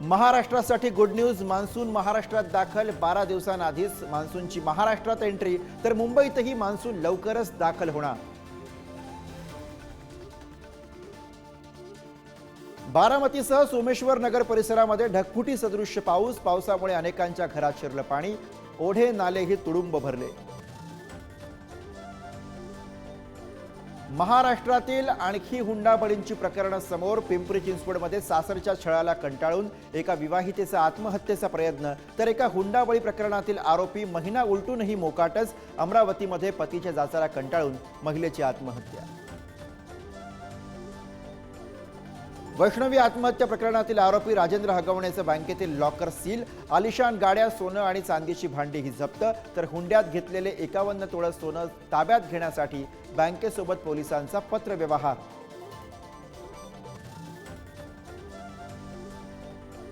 महाराष्ट्रासाठी good news monsoon महाराष्ट्रात दाखल. बारा दिवसांआधीच मान्सूनची महाराष्ट्रात एंट्री तर मुंबईतही मान्सून लवकरच दाखल होणार. बारामतीसह सोमेश्वर नगर परिसरामध्ये ढगफुटी सदृश्य पाऊस. पावसामुळे अनेकांच्या घरात शिरलं पाणी. ओढे नालेही तुडुंब भरले. महाराष्ट्रातील आणखी हुंडाबळींची प्रकरणं समोर पिंपरी चिंचवडमध्ये सासरच्या छळाला कंटाळून एका विवाहितेचा आत्महत्येचा प्रयत्न तर एका हुंडाबळी प्रकरणातील आरोपी महिना उलटूनही मोकाटच अमरावतीमध्ये पतीच्या जाचाला कंटाळून महिलेची आत्महत्या. वैष्णवी आत्महत्या प्रकरणातील आरोपी राजेंद्र हगवणेचं बँकेतील लॉकर सील आलिशान गाड्या सोनं आणि चांदीची भांडी ही जप्त तर हुंड्यात घेतलेले एकावन्न तोळं सोनं ताब्यात घेण्यासाठी बँकेसोबत पोलिसांचा पत्रव्यवहार.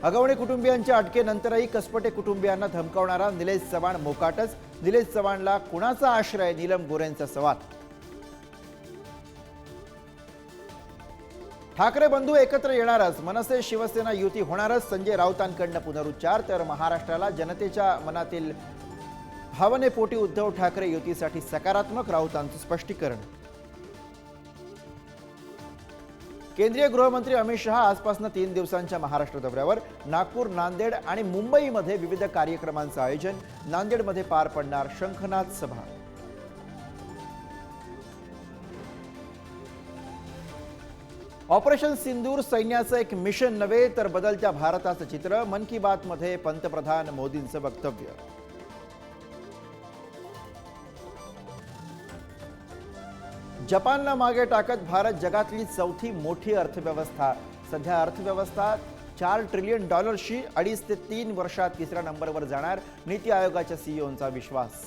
हगवणे कुटुंबियांच्या अटकेनंतरही कसपटे कुटुंबियांना धमकावणारा निलेश चव्हाण मोकाटच. निलेश चव्हाणला कुणाचा आश्रय? नीलम गोरेंचा सवाल ठाकरे बंधू एकत्र येणारच. मनसे शिवसेना युती होणारच. संजय राऊतांकडनं पुनरुच्चार. तर महाराष्ट्राला जनतेच्या मनातील भावनेपोटी उद्धव ठाकरे युतीसाठी सकारात्मक. राऊतांचं स्पष्टीकरण. केंद्रीय गृहमंत्री अमित शहा आजपासून तीन दिवसांच्या महाराष्ट्र दौऱ्यावर. नागपूर नांदेड आणि मुंबईमध्ये विविध कार्यक्रमांचं आयोजन. नांदेडमध्ये पार पडणार शंखनाथ सभा. ऑपरेशन सिंदूर सैन्याचं एक मिशन नव्हे तर बदलत्या भारताचं चित्र. मन की बात मध्ये पंतप्रधान मोदींचं वक्तव्य. जपानला मागे टाकत भारत जगातली चौथी मोठी अर्थव्यवस्था. सध्या अर्थव्यवस्था चार ट्रिलियन डॉलरशी अडीच ते तीन वर्षात तिसऱ्या नंबरवर जाणार. नीती आयोगाच्या सीईओंचा विश्वास.